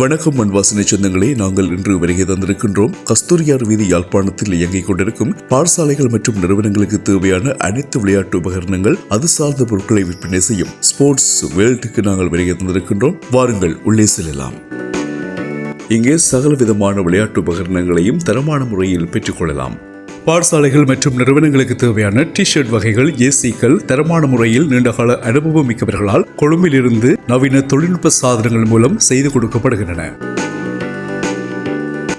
வணக்கம் மண்வாசனை சொந்தங்களே. நாங்கள் இன்று வருகை தந்திருக்கின்றோம். கஸ்தூரியார் வீதி யாழ்ப்பாணத்தில் இயங்கிக் கொண்டிருக்கும் பாடசாலைகள் மற்றும் நிறுவனங்களுக்கு தேவையான அனைத்து விளையாட்டு உபகரணங்கள் அது சார்ந்த பொருட்களை விற்பனை செய்யும் ஸ்போர்ட்ஸ் வேர்ல்டுக்கு நாங்கள் வருகை தந்திருக்கின்றோம். வாருங்கள் உள்ளே செல்லலாம். இங்கே சகல விதமான விளையாட்டு உபகரணங்களையும் தரமான முறையில் பெற்றுக்கொள்ளலாம் பாடசாலைகள் மற்றும் நிறுவனங்களுக்கு தேவையான டி ஷர்ட் வகைகள் ஏசிக்கள் தரமான முறையில் நீண்டகால அனுபவம் மிக்கவர்களால் கொழும்பிலிருந்து நவீன தொழில்நுட்ப சாதனங்கள் மூலம் செய்து கொடுக்கப்படுகின்றன.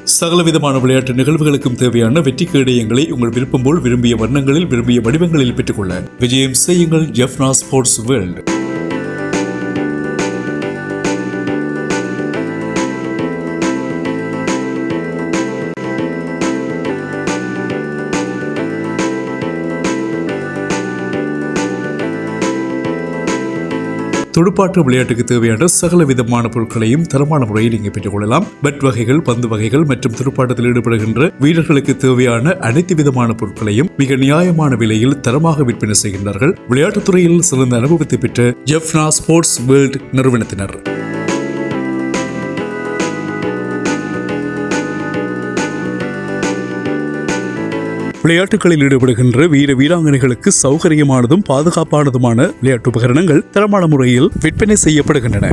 சகலவிதமான விளையாட்டு நிகழ்வுகளுக்கும் தேவையான வெற்றி கேடயங்களை உங்கள் விருப்பம் போல் விரும்பிய வண்ணங்களில் விரும்பிய வடிவங்களில் பெற்றுக்கொள்ள விஜயம் செய்யுங்கள் ஜெஃப்னா ஸ்போர்ட்ஸ் வேர்ல்ட் துடுப்பாட்ட விளையாட்டுக்கு தேவையான சகல விதமான பொருட்களையும் தரமான முறையில் இங்கே பெற்றுக்கொள்ளலாம். பெட் வகைகள் பந்து வகைகள் மற்றும் துடுப்பாட்டத்தில் ஈடுபடுகின்ற வீரர்களுக்கு தேவையான அனைத்து விதமான பொருட்களையும் மிக நியாயமான விலையில் தரமாக விற்பனை செய்கின்றார்கள். விளையாட்டுத் துறையில் சிறந்த அனுபவத்தை பெற்ற ஜெஃப்னா ஸ்போர்ட்ஸ் வேர்ல்ட் நிறுவனத்தினர். விளையாட்டுகளில் ஈடுபடுகின்ற வீர வீராங்கனைகளுக்கு சௌகரியமானதும் பாதுகாப்பானதுமான விளையாட்டு உபகரணங்கள் தரமான முறையில் விற்பனை செய்யப்படுகின்றன.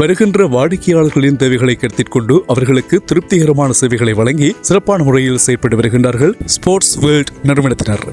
வருகின்ற வாடிக்கையாளர்களின் தேவைகளை கருத்தில் கொண்டு அவர்களுக்கு திருப்திகரமான சேவைகளை வழங்கி சிறப்பான முறையில் செயல்பட்டு வருகின்றார்கள் ஸ்போர்ட்ஸ் வேர்ல்ட் நிறுவனத்தினர்.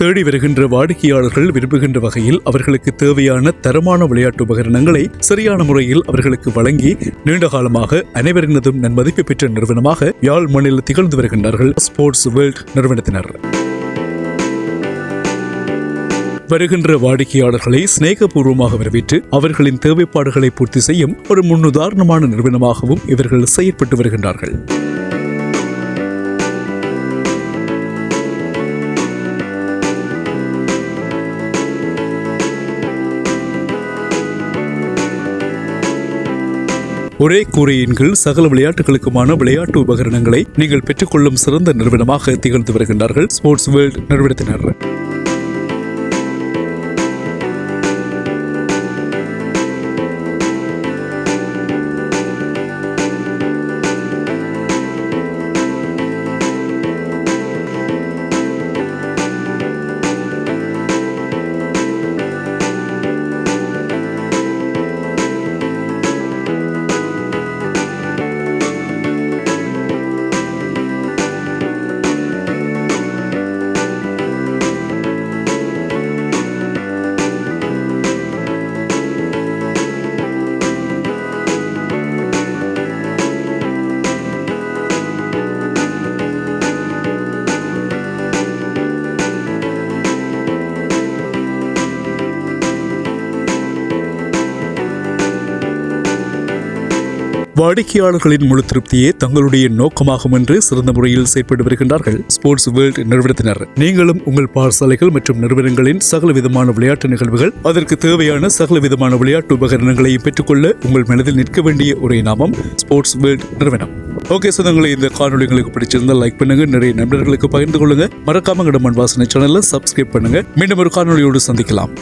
தேடி வருகின்ற வாடிக்கையாளர்கள் விரும்புகின்ற வகையில் அவர்களுக்கு தேவையான தரமான விளையாட்டு உபகரணங்களை சரியான முறையில் அவர்களுக்கு வழங்கி நீண்ட காலமாக அனைவரினதும் நன்மதிப்பு பெற்ற நிறுவனமாக யாழ் மண்ணில் திகழ்ந்து வருகின்றார்கள். ஸ்போர்ட்ஸ் வேர்ல்ட் நிறுவனத்தினர். வருகின்ற வாடிக்கையாளர்களை சிநேகபூர்வமாக வரவேற்று அவர்களின் தேவைப்பாடுகளை பூர்த்தி செய்யும் ஒரு முன்னுதாரணமான நிறுவனமாகவும் இவர்கள் செயற்பட்டு வருகின்றார்கள். ஒரே கூரையின் கீழ் சகல விளையாட்டுகளுக்குமான விளையாட்டு உபகரணங்களை நீங்கள் பெற்றுக்கொள்ளும் சிறந்த நிறுவனமாக திகழ்ந்து வருகின்றார்கள். ஸ்போர்ட்ஸ் வேர்ல்ட் நிறுவனத்தினர். வாடிக்கையாளர்களின் முழு திருப்தியே தங்களுடைய நோக்கமாகும் என்று சிறந்த முறையில் செயற்பட்டு வருகின்றார்கள். ஸ்போர்ட்ஸ் வேர்ல்ட் நிறுவனத்தினர். நீங்களும் உங்கள் பாடசாலைகள் மற்றும் நிறுவனங்களின் சகல விதமான விளையாட்டு நிகழ்வுகள் அதற்கு தேவையான சகல விதமான விளையாட்டு உபகரணங்களையும் பெற்றுக்கொள்ள உங்கள் மனதில் நிற்க வேண்டிய ஒரே நாமம் ஸ்போர்ட்ஸ் வேர்ல்ட் நிறுவனம். ஓகே சொந்தங்களை இந்த காணொலிகளுக்கு பிடிச்சிருந்தால் லைக் பண்ணுங்க நிறைய நண்பர்களுக்கு பகிர்ந்து கொள்ளுங்க. மறக்காம கிடமன் வாசனை சேனல்ல சப்ஸ்கிரைப் பண்ணுங்க. மீண்டும் ஒரு காணொலியோடு சந்திக்கலாம்.